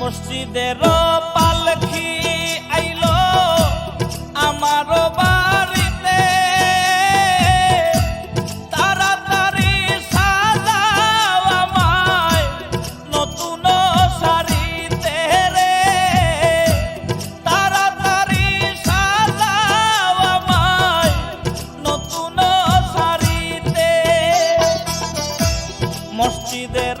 মসজিদের পালকি আইলো আমারও বাড়িতে। তাড়াতাড়ি সাজাও আমায় নতুন শাড়িতে রে। তাড়াতাড়ি সাজাও আমায় নতুন শাড়িতে। মসজিদের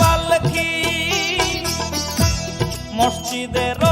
পালকি মসজিদের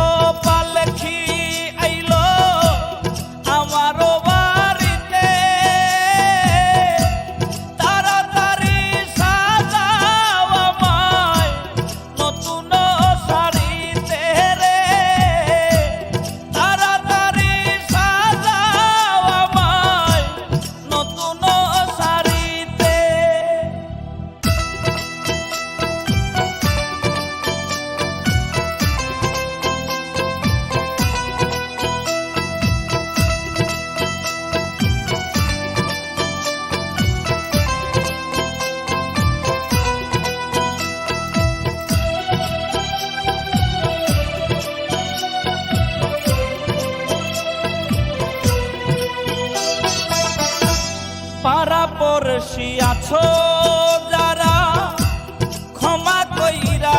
দোষী আছো যারা ক্ষমা কইরা